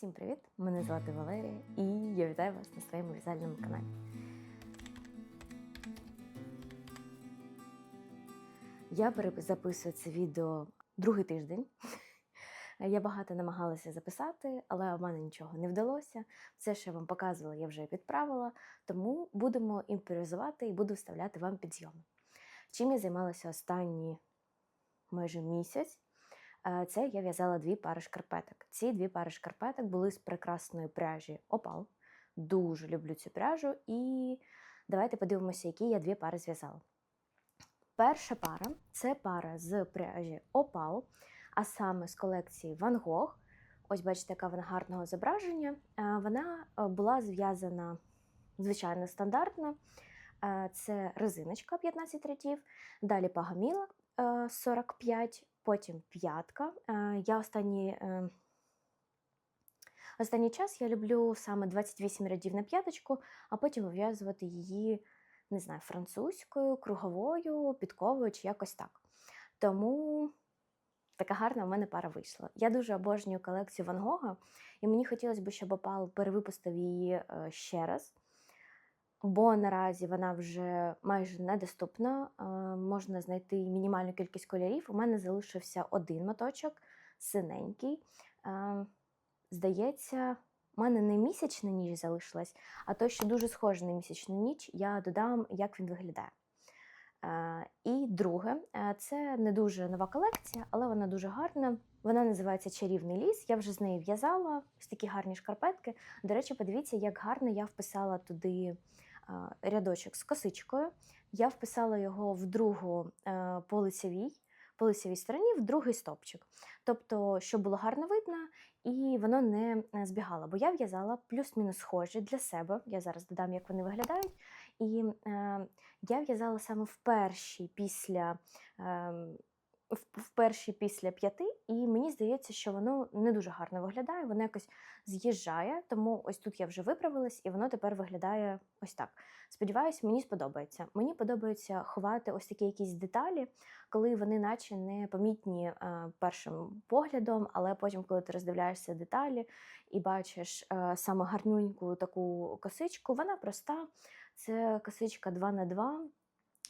Всім привіт! Мене звати Валерія і я вітаю вас на своєму в'язальному каналі. Я записую це відео другий тиждень. Я багато намагалася записати, але в мене нічого не вдалося. Все, що я вам показувала, я вже відправила, тому будемо імпровізувати і буду вставляти вам підйоми. Чим я займалася останні майже місяць. Е, Це я в'язала дві пари шкарпеток. Ці дві пари шкарпеток були з прекрасної пряжі Опал. Дуже люблю цю пряжу. І давайте подивимося, які я дві пари зв'язала. Перша пара це пара з пряжі Опал, а саме з колекції Van Gogh. Ось бачите, яка вона гарного зображення. Е, Вона е, була зв'язана звичайно стандартно. Це резиночка 15 рядів, далі пагаміла е, 45, потім п'ятка. Е, Я останні, е, останній час я люблю саме 28 рядів на п'яточку, а потім вив'язувати її, не знаю, французькою, круговою, підковою чи якось так. Тому така гарна в мене пара вийшла. Я дуже обожнюю колекцію Ван Гога, і мені хотілося б, щоб Опал перевипустив її е, ще раз. Бо наразі вона вже майже недоступна. Можна знайти мінімальну кількість кольорів. У мене залишився один моточок, синенький. Здається, у мене не місячна ніч залишилась, а той, що дуже схожий на місячну ніч, я додам, як він виглядає. І друге, це не дуже нова колекція, але вона дуже гарна. Вона називається Чарівний ліс. Я вже з неї в'язала ось такі гарні шкарпетки. До речі, подивіться, як гарно я вписала туди рядочок з косичкою. Я вписала його в другу е, по лицевій, стороні, в другий стопчик. Тобто, щоб було гарно видно, і воно не збігало. Бо я в'язала плюс-мінус схожі для себе. Я зараз додам, як вони виглядають. І е, я в'язала саме в першій після. Е, в перші після п'яти, і мені здається, що воно не дуже гарно виглядає, воно якось з'їжджає, тому ось тут я вже виправилась, і воно тепер виглядає ось так. Сподіваюсь, мені сподобається. Мені подобається ховати ось такі якісь деталі, коли вони наче не помітні е, першим поглядом, але потім, коли ти роздивляєшся деталі і бачиш е, саме гарнюньку таку косичку, вона проста. Це косичка 2 на 2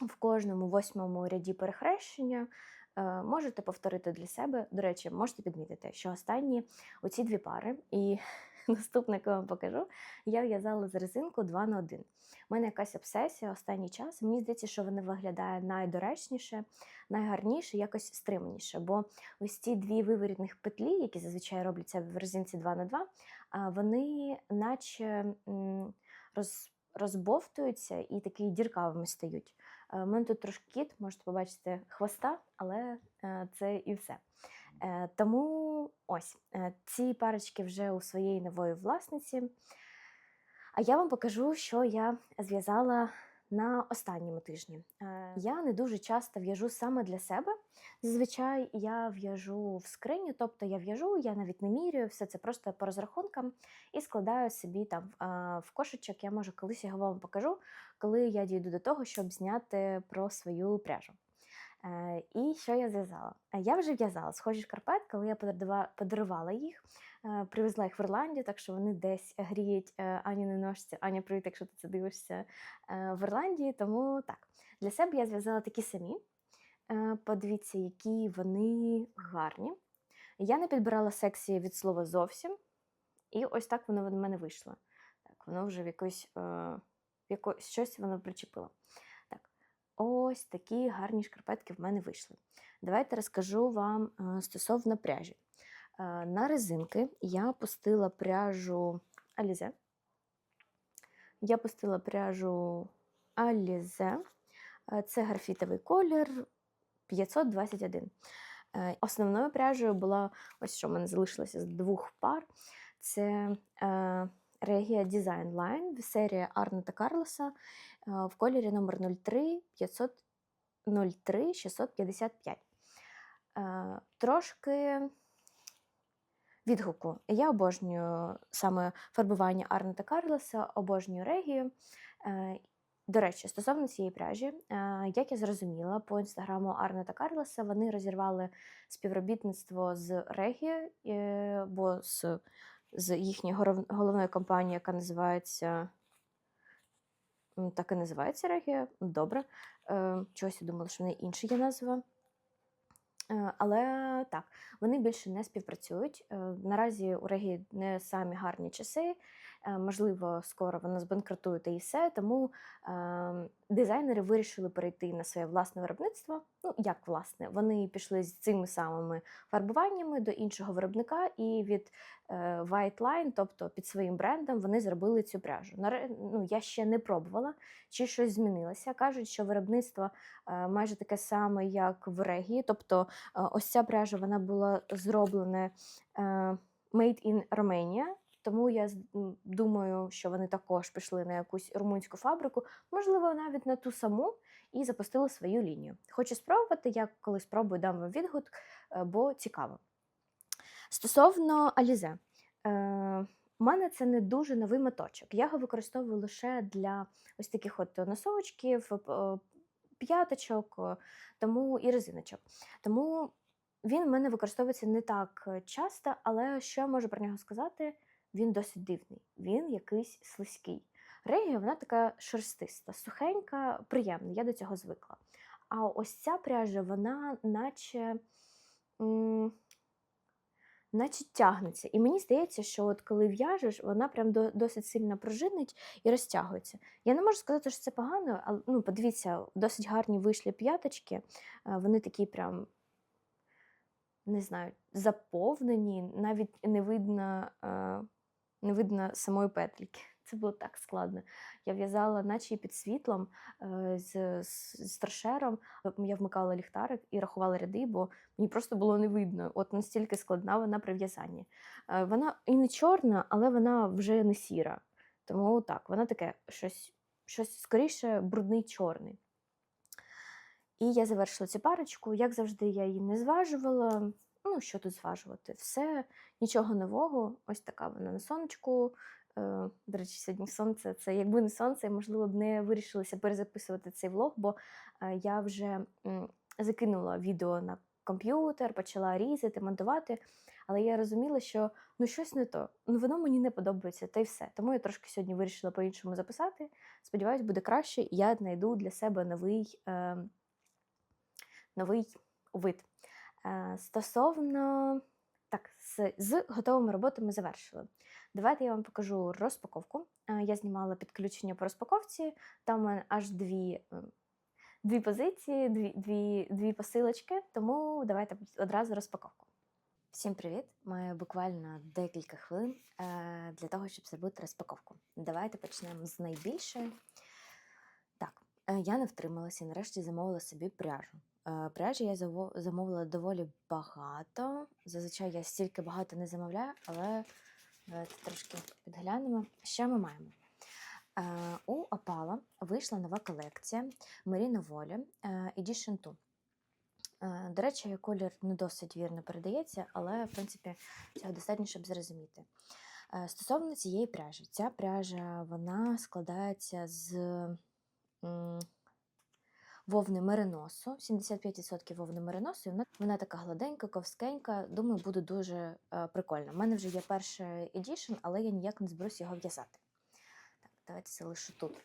в кожному восьмому ряді перехрещення. Е, Можете повторити для себе. До речі, можете підмітити, що останні оці дві пари, і наступне, яке вам покажу, я в'язала з резинку 2 на 1. У мене якась обсесія останній час. Мені здається, що вона виглядає найдоречніше, найгарніше, якось стриманіше. Бо ось ці дві виворітних петлі, які зазвичай робляться в резинці 2 на 2 вони наче роз, розбовтуються і такі діркавими стають. Е, У мене тут трошки кіт, можете побачити хвоста, але е, це і все. Е, Тому ось е, ці парочки вже у своєї нової власниці. А я вам покажу, що я зв'язала на останньому тижні. Е, Я не дуже часто в'яжу саме для себе. Зазвичай я в'яжу в скриню, тобто я в'яжу, я навіть не міряю, все це просто по розрахункам і складаю собі там е, в кошечок. Я може колись його вам покажу, коли я дійду до того, щоб зняти про свою пряжу. Е, І що я зв'язала? Е, Я вже в'язала схожі шкарпетки, коли я подарувала їх, е, привезла їх в Ірландію, так що вони десь гріють Ані на ножці. Аня, привіт, якщо ти це дивишся в Ірландії. Тому так, для себе я зв'язала такі самі. Подивіться, які вони гарні. Я не підбирала секції від слова зовсім. І ось так воно в мене вийшло. Так, воно вже в якось, в яко, щось воно причепило. Ось такі гарні шкарпетки в мене вийшли. Давайте розкажу вам е, стосовно пряжі. Е, на резинки я пустила пряжу Alize. Я пустила пряжу Alize. Е, Це графітовий колір 521. Е, Основною пряжею була ось що в мене залишилося з двох пар. Це е, Regia Design Line, серія Арнета Карлоса е, в кольорі номер 03 500 03 655. Е, Трошки відгуку. Я обожнюю саме фарбування Арнета Карлоса, обожнюю Регію. Е, До речі, стосовно цієї пряжі, як я зрозуміла по інстаграму Арне та Карлоса, вони розірвали співробітництво з Регі, бо з з їхньої головної компанії, яка називається. Так і називається Регія. Добре. Е, Чогось я думала, що в неї інша є назва. Е, Але так, вони більше не співпрацюють. Е, Наразі у Регії не самі гарні часи. Е, Можливо, скоро вона збанкрутує та і все. Тому е, дизайнери вирішили перейти на своє власне виробництво. Ну, як власне, вони пішли з цими самими фарбуваннями до іншого виробника, і від е, White Line, тобто під своїм брендом, вони зробили цю пряжу. Ну, я ще не пробувала, чи щось змінилося. Кажуть, що виробництво е, майже таке саме, як в Регії. Тобто, ось ця пряжа вона була зроблена Made in Romania. Тому я думаю, що вони також пішли на якусь румунську фабрику, можливо, навіть на ту саму, і запустили свою лінію. Хочу спробувати, я коли спробую, дам вам відгук, е, бо цікаво. Стосовно Алізе, е, у мене це не дуже новий моточок. Я його використовую лише для ось таких от носочків, е, п'яточок, тому і резиночок. Тому він в мене використовується не так часто, але що я можу про нього сказати? Він досить дивний, він якийсь слизький. Регія, вона така шерстиста, сухенька, приємна, я до цього звикла. А ось ця пряжа, вона наче. м, Наче тягнеться. І мені здається, що от коли в'яжеш, вона прям до, досить сильно пружинить і розтягується. Я не можу сказати, що це погано, але ну, подивіться, досить гарні вийшли п'яточки. е, Вони такі прям, не знаю, заповнені, навіть не видно, е, не видно самої петліки. Це було так складно. Я в'язала, наче під світлом е, з, з, з торшером. Я вмикала ліхтарик і рахувала ряди, бо мені просто було не видно. От настільки складна вона при в'язанні. Е, Вона і не чорна, але вона вже не сіра. Тому так, вона таке щось, щось скоріше брудний чорний. І я завершила цю парочку. Як завжди, я її не зважувала. Ну, що тут зважувати? Все, нічого нового. Ось така вона на сонечку. Е, До речі, сьогодні сонце. Це якби не сонце, я, можливо, б не вирішилася перезаписувати цей влог, бо е, я вже закинула відео на комп'ютер, почала різати, монтувати. Але я розуміла, що ну щось не то. Ну воно мені не подобається, та й все. Тому я трошки сьогодні вирішила по-іншому записати. Сподіваюсь, буде краще, і я знайду для себе новий, е, новий вид. Е, стосовно так, з, з готовими роботами завершили. Давайте я вам покажу розпаковку. Е, Я знімала підключення по розпаковці. Там у мене аж дві, е, дві позиції, дві, дві, дві посилочки, тому давайте одразу розпаковку. Всім привіт! Маю буквально декілька хвилин е, для того, щоб зробити розпаковку. Давайте почнемо з найбільшої. Так, я не втрималася і нарешті замовила собі пряжу. Е, Пряжі я замовила доволі багато. Зазвичай я стільки багато не замовляю, але давайте трошки підглянемо. Що ми маємо? Е, У Опала вийшла нова колекція Merino Волі Edition 2. Е, До речі, колір не досить вірно передається, але в принципі цього достатньо, щоб зрозуміти. Е, Стосовно цієї пряжі, ця пряжа вона складається з вовни мериносу, 75% вовни мериносу, і вона, вона така гладенька, ковскенька. Думаю, буде дуже е, прикольно. У мене вже є перший едішн, але я ніяк не зберусь його в'язати. Так, давайте залишу тут.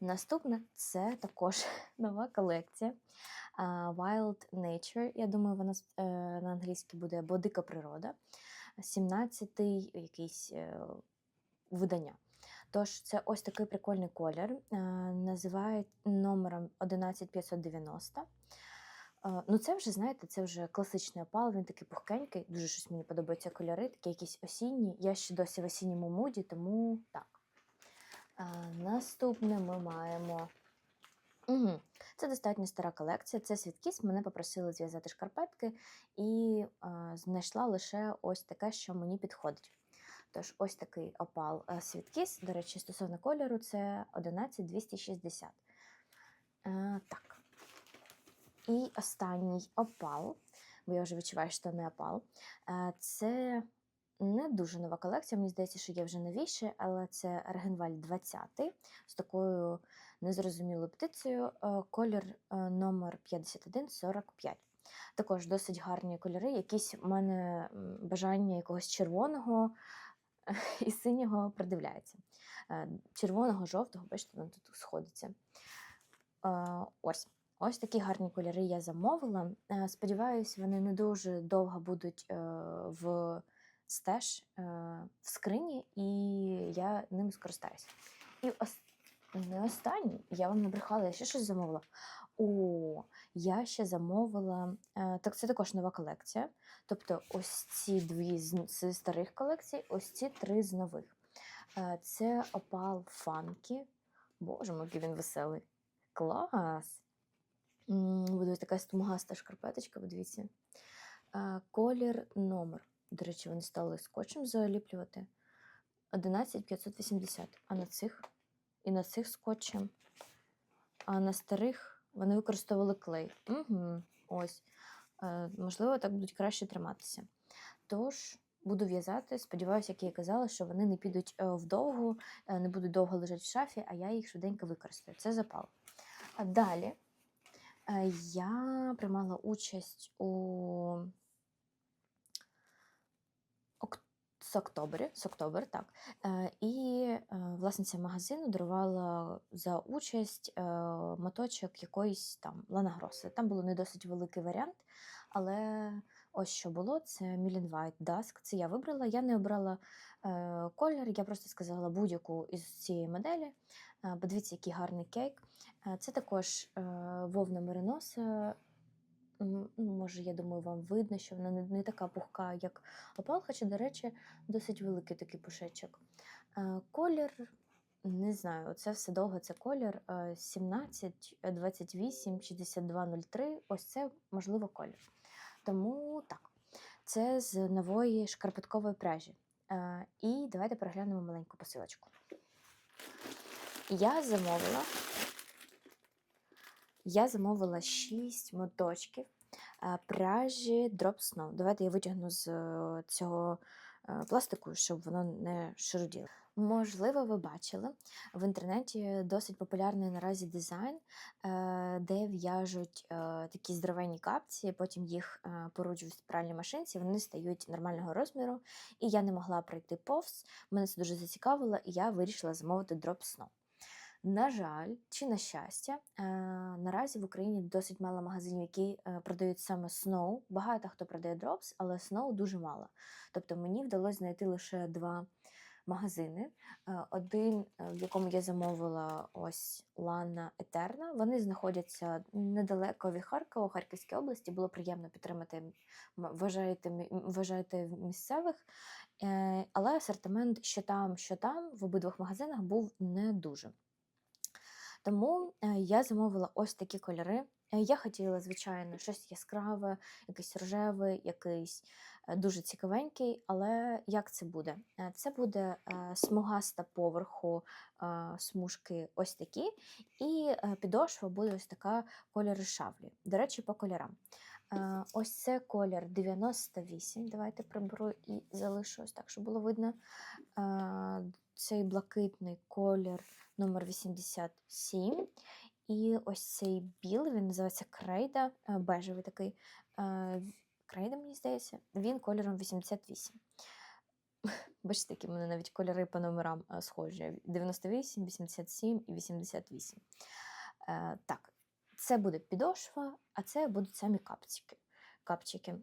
Наступне це також нова колекція а, Wild Nature. Я думаю, вона е, на англійській буде або Дика природа. 17-й якийсь е, видання. Тож це ось такий прикольний колір. е, Називають номером 11590. Е, Ну, це вже, знаєте, це вже класичний опал, він такий пухкенький. Дуже щось мені подобаються кольори, такі якісь осінні. Я ще досі в осінньому муді, тому так. Е, Наступне ми маємо. Угу. Це достатньо стара колекція. Це світкіс. Мене попросили зв'язати шкарпетки і е, знайшла лише ось таке, що мені підходить. Тож, ось такий опал е. До речі, стосовно кольору, це 11260. Е, так. І останній опал, бо я вже відчуваю, що це не опал. Е, це не дуже нова колекція. Мені здається, що є вже новіші, але це Аргенваль 20 з такою незрозумілою птицею. Е, Колір е, номер 5145. Також досить гарні кольори. Якісь у мене бажання якогось червоного. і синього придивляється. Е, Червоного, жовтого, бачите, воно тут сходиться. Е, Ось. Ось такі гарні кольори я замовила. Сподіваюся, Сподіваюсь, вони не дуже довго будуть е, в стеж е, в скрині, і я ним скористаюся. І. не останній, я вам набрехала, я ще щось замовила. О, я ще замовила. е, Так, це також нова колекція. Тобто, ось ці дві з, старих колекцій, ось ці три з нових. Е, Це опал Фанкі. Боже, мой, який він веселий. Клас! Буде така смугаста шкарпеточка, подивіться. Е, Колір номер. До речі, вони стали скотчем заліплювати. 11580. А на цих і на цих скотчем. А на старих вони використовували клей. Угу, ось. Е, можливо, так будуть краще триматися. Тож, буду в'язати. Сподіваюся, як я і казала, що вони не підуть е, вдовгу, е, не будуть довго лежати в шафі, а я їх швиденько використаю. Це запал. А далі я приймала участь у з октобері, з октобер, так. Е, І е, власниця магазину дарувала за участь е, моточок якоїсь там ланагроси. Там було не досить великий варіант, але ось що було: це Millen White Dusk. Це я вибрала. Я не обрала колір, я просто сказала будь-яку із цієї моделі. Подивіться, який гарний кейк. Це також вовна мериноса. Ну, Може, я думаю, вам видно, що вона не, не така пухка, як опал, хоча, до речі, досить великий такий пушечок. Е, Колір, не знаю, це все довго, це колір е, 17, е, 28, 6203. Ось це, можливо, колір. Тому так, це з нової шкарпеткової пряжі. Е, І давайте переглянемо маленьку посилочку. Я замовила. Я замовила 6 моточків пряжі Drop Snow. Давайте я витягну з е, цього е, пластику, щоб воно не шаруділо. Можливо, ви бачили в інтернеті досить популярний наразі дизайн, е, де в'яжуть е, такі здоровенні капці, потім їх е, поруджують в пральній машинці, вони стають нормального розміру. І я не могла пройти повз. Мене це дуже зацікавило, і я вирішила замовити Drop Snow. На жаль, чи на щастя, е, наразі в Україні досить мало магазинів, які е, продають саме Snow. Багато хто продає Drops, але Snow дуже мало. Тобто мені вдалося знайти лише два магазини. Е, Один, в якому я замовила ось Лана Етерна. Вони знаходяться недалеко від Харкова, Харківській області. Було приємно підтримати вважаєте, вважаєте місцевих. Але асортимент, що там, що там, в обидвох магазинах був не дуже. Тому е, я замовила ось такі кольори. Е, Я хотіла, звичайно, щось яскраве, якийсь рожевий, якийсь е, дуже цікавенький. Але як це буде? Е, Це буде е, смугаста поверху е, смужки ось такі, і підошва буде ось така кольори шавлі. До речі, по кольорам. Ось це колір 98. Давайте приберу і залишу ось так, щоб було видно. Цей блакитний колір номер 87. І ось цей білий, він називається крейда, е, бежевий такий. е, Крейда, мені здається, він кольором 88. Бачите, які в мене навіть кольори по номерам е, схожі: 98, 87 і 88. Е, Так, це буде підошва, а це будуть самі капчики. капчики.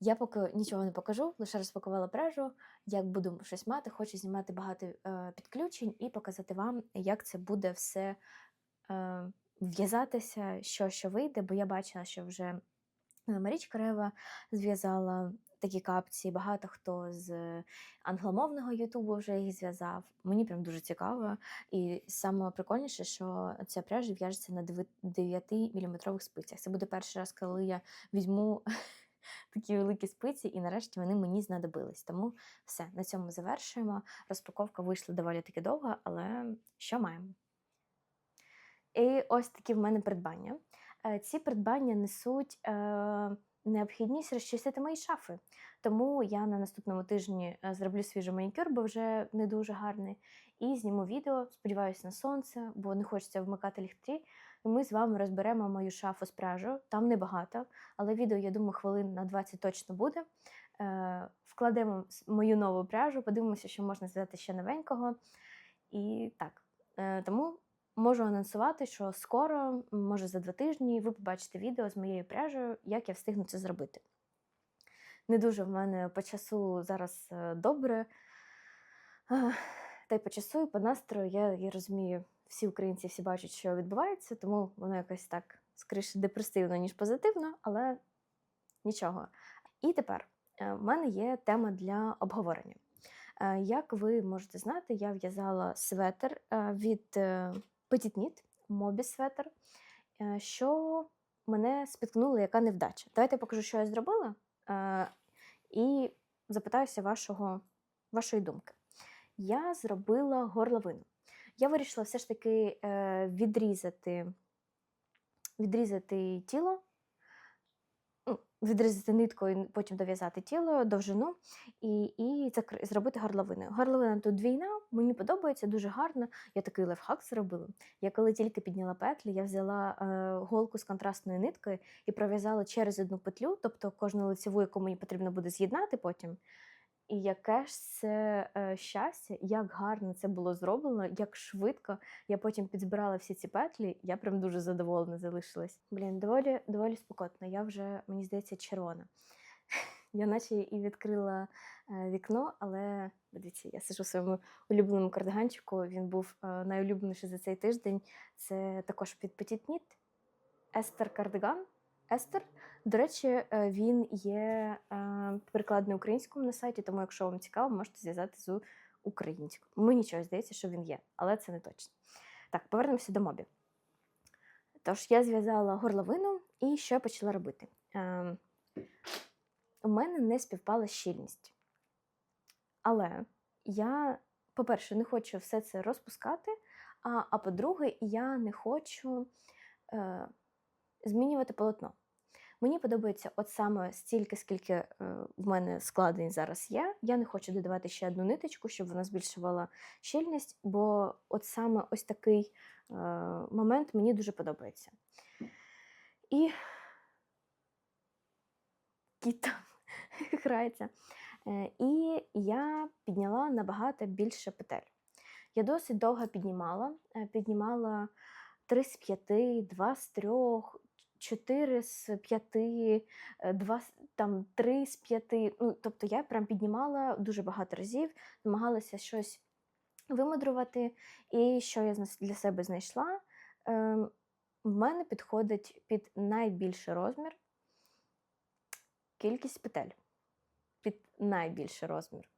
Я поки нічого не покажу, лише розпакувала пряжу. Як буду щось мати, хочу знімати багато е, підключень і показати вам, як це буде все е, в'язатися, що що вийде, бо я бачила, що вже Марічка Рева зв'язала такі капці, багато хто з англомовного Ютубу вже їх зв'язав. Мені прям дуже цікаво. І саме прикольніше, що ця пряжа в'яжеться на 9-мм спицях. Це буде перший раз, коли я візьму такі великі спиці, і нарешті вони мені знадобились. Тому все, на цьому завершуємо. Розпаковка вийшла доволі таки довго, але що маємо? І ось такі в мене придбання. Е, Ці придбання несуть е, необхідність розчистити мої шафи. Тому я на наступному тижні е, зроблю свіжий манікюр, бо вже не дуже гарний. І зніму відео, сподіваюся, на сонце, бо не хочеться вмикати ліхтарі. І ми з вами розберемо мою шафу з пряжу. Там небагато, але відео, я думаю, хвилин на 20 точно буде. е, вкладемо мою нову пряжу, подивимося, що можна зв'язати ще новенького. І так. Е, тому можу анонсувати, що скоро, може за два тижні, ви побачите відео з моєю пряжею, як я встигну це зробити. Не дуже в мене по часу зараз е, добре. Та й по часу, і по настрою я, я розумію, всі українці всі бачать, що відбувається, тому воно якось так скоріше депресивно, ніж позитивно, але нічого. І тепер е, в мене є тема для обговорення. Е, Як ви можете знати, я в'язала светр е, від Petit Knit, Moby светр, що мене спіткнула яка невдача. Давайте я покажу, що я зробила, і запитаюся вашого, вашої думки. Я зробила горловину. Я вирішила все ж таки е, відрізати, відрізати тіло, ну, відрізати ниткою, потім дов'язати тіло, довжину і, і закри- зробити горловину. Горловина тут двійна, мені подобається, дуже гарно. Я такий лайфхак зробила. Я коли тільки підняла петлі, я взяла е, голку з контрастною ниткою і пров'язала через одну петлю, тобто кожну лицеву, яку мені потрібно буде з'єднати потім. І яке ж це е, щастя, як гарно це було зроблено, як швидко я потім підзбирала всі ці петлі, я прям дуже задоволена залишилась. Блін, доволі, доволі спокотно. Я вже, мені здається, червона. Я наче і відкрила е, вікно, але дивіться, я сижу в своєму улюбленому кардиганчику. Він був е, найулюбленіший за цей тиждень. Це також під. Естер кардиган. Естер. До речі, е, він є е, перекладений українському на сайті, тому якщо вам цікаво, можете зв'язати з українською. Мені чогось здається, що він є, але це не точно. Так, повернемося до мобі. Тож я зв'язала горловину і що я почала робити? Е, у мене не співпала щільність. Але я, по-перше, не хочу все це розпускати, а, а по-друге, я не хочу змінювати полотно. Мені подобається от саме стільки, скільки е, в мене складень зараз є. Я не хочу додавати ще одну ниточку, щоб вона збільшувала щільність, бо от саме ось такий е, момент мені дуже подобається. І кіт грається. Е, І я підняла набагато більше петель. Я досить довго піднімала, піднімала 3 з 5, 2 з 3, 4 з 5, 2, там 3 з 5. Ну, тобто я прям піднімала дуже багато разів, намагалася щось вимудрувати. І що я для себе знайшла? Ем, В мене підходить під найбільший розмір кількість петель. Під найбільший розмір.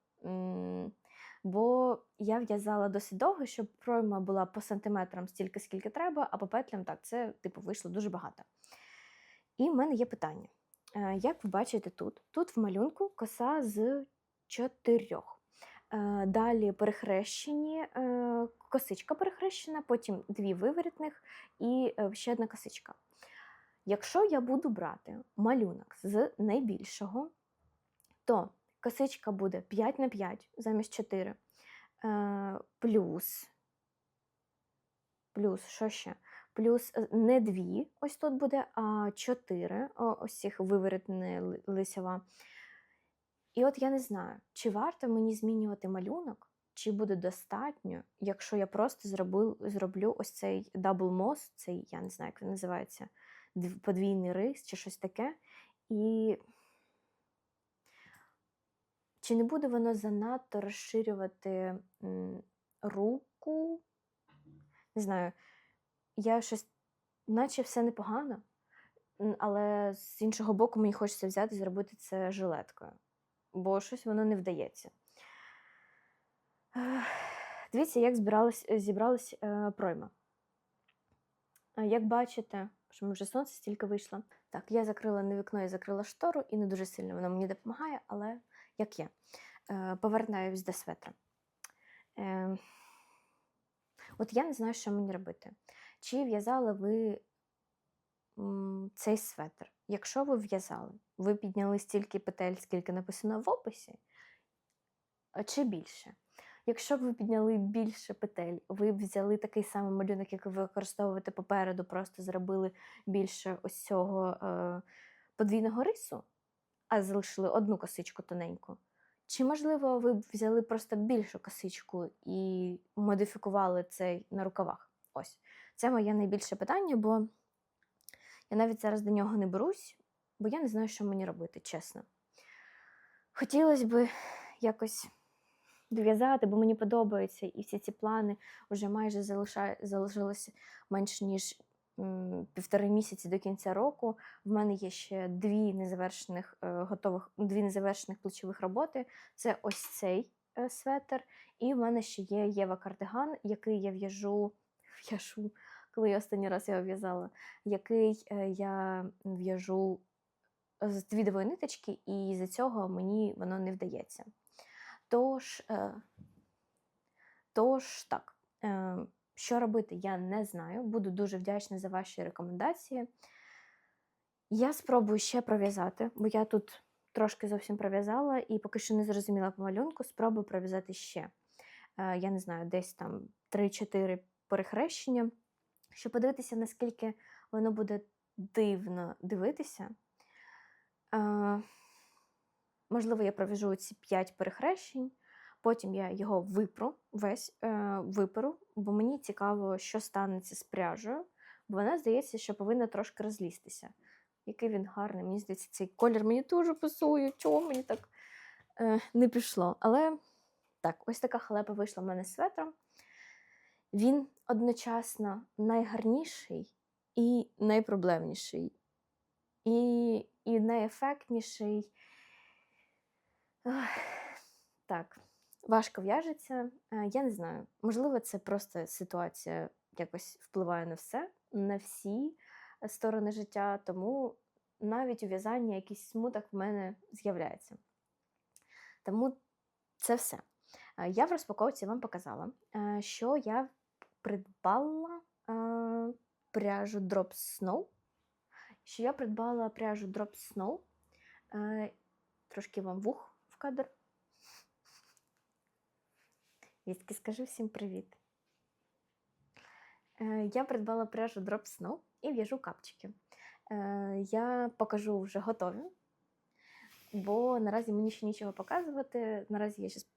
Бо я в'язала досить довго, щоб пройма була по сантиметрам стільки, скільки треба, а по петлям так, це типу вийшло дуже багато. І в мене є питання. Е, Як ви бачите тут? Тут в малюнку коса з чотирьох. Е, Далі перехрещені, е, косичка перехрещена, потім дві виворітних і ще одна косичка. Якщо я буду брати малюнок з найбільшого, то косичка буде 5 на 5 замість 4. Е, плюс, плюс, що ще? Плюс е, не 2, ось тут буде, а 4, ось цих виворітне ли- лицева. І от я не знаю, чи варто мені змінювати малюнок, чи буде достатньо, якщо я просто зробив, зроблю ось цей double moss, цей, я не знаю, як він називається, подвійний рис чи щось таке. І чи не буде воно занадто розширювати руку? Не знаю, я щось, наче все непогано, але з іншого боку, мені хочеться взяти і зробити це жилеткою, бо щось воно не вдається. Дивіться, як збиралась, зібралась е, пройма. Е, Як бачите, що вже сонце стільки вийшло. Так, я закрила не вікно, я закрила штору, і не дуже сильно воно мені допомагає, але як є. Е, Повертаюсь до светра. Е, От я не знаю, що мені робити. Чи в'язали ви цей светр? Якщо ви в'язали, ви підняли стільки петель, скільки написано в описі, чи більше? Якщо ви підняли більше петель, ви б взяли такий самий малюнок, який ви використовуєте попереду, просто зробили більше ось цього е, подвійного рису. а залишили одну косичку тоненьку? Чи, можливо, ви б взяли просто більшу косичку і модифікували цей на рукавах? Ось. Це моє найбільше питання, бо я навіть зараз до нього не берусь, бо я не знаю, що мені робити, чесно. Хотілося б якось дов'язати, бо мені подобається, і всі ці плани вже майже залишає, залишилося менш ніж півтори місяці до кінця року. В мене є ще дві незавершених е, готових, дві незавершених плечових роботи. Це ось цей е, светр, і в мене ще є Єва кардиган, який я в'яжу, в'яжу, коли я останній раз його в'язала, який е, я в'яжу з твідової ниточки, і з цього мені воно не вдається. Тож, е, тож так, е, що робити, я не знаю. Буду дуже вдячна за ваші рекомендації. Я спробую ще пров'язати, бо я тут трошки зовсім пров'язала і поки що не зрозуміла по малюнку, спробую пров'язати ще. Е, Я не знаю, десь там 3-4 перехрещення, щоб подивитися, наскільки воно буде дивно дивитися. Е, Можливо, я пров'яжу ці 5 перехрещень, потім я його випру, весь е, виперу, бо мені цікаво, що станеться з пряжею, бо вона здається, що повинна трошки розлізтися. Який він гарний, мені здається, цей колір мені дуже пасує, чого мені так е, не пішло. Але так, ось така халепа вийшла в мене з светром. Він одночасно найгарніший і найпроблемніший, і, і найефектніший. Так, важко в'яжеться. Е, Я не знаю. Можливо, це просто ситуація якось впливає на все, на всі е, сторони життя, тому навіть у в'язанні якийсь смуток в мене з'являється. Тому це все. Е, Я в розпаковці вам показала, що я придбала е, пряжу Drop Snow. Що я придбала пряжу Drop Snow. Е, Трошки вам вух в кадр. Вістки, скажи всім привіт. Е, Я придбала пряжу Drop Snow і в'яжу капчики. Е, Я покажу вже готові, бо наразі мені ще нічого показувати. Наразі я щас...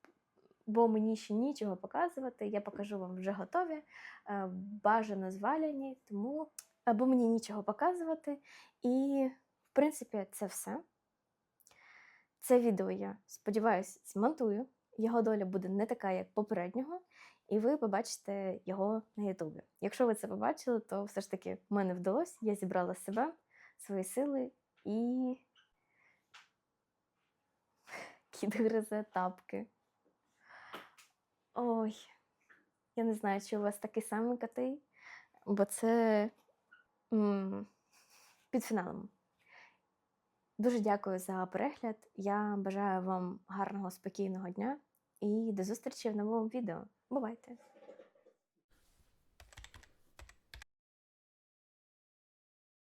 Бо мені ще нічого показувати, я покажу вам вже готові, е, бажано зваляні, тому або мені нічого показувати. І, в принципі, це все. Це відео я сподіваюся змонтую. Його доля буде не така, як попереднього, і ви побачите його на Ютубі. Якщо ви це побачили, то все ж таки в мене вдалося, я зібрала себе, свої сили і кіт гризе тапки. Ой, я не знаю, чи у вас такий самий котий, бо це м, під фіналом. Дуже дякую за перегляд. Я бажаю вам гарного спокійного дня і до зустрічі в новому відео. Бувайте!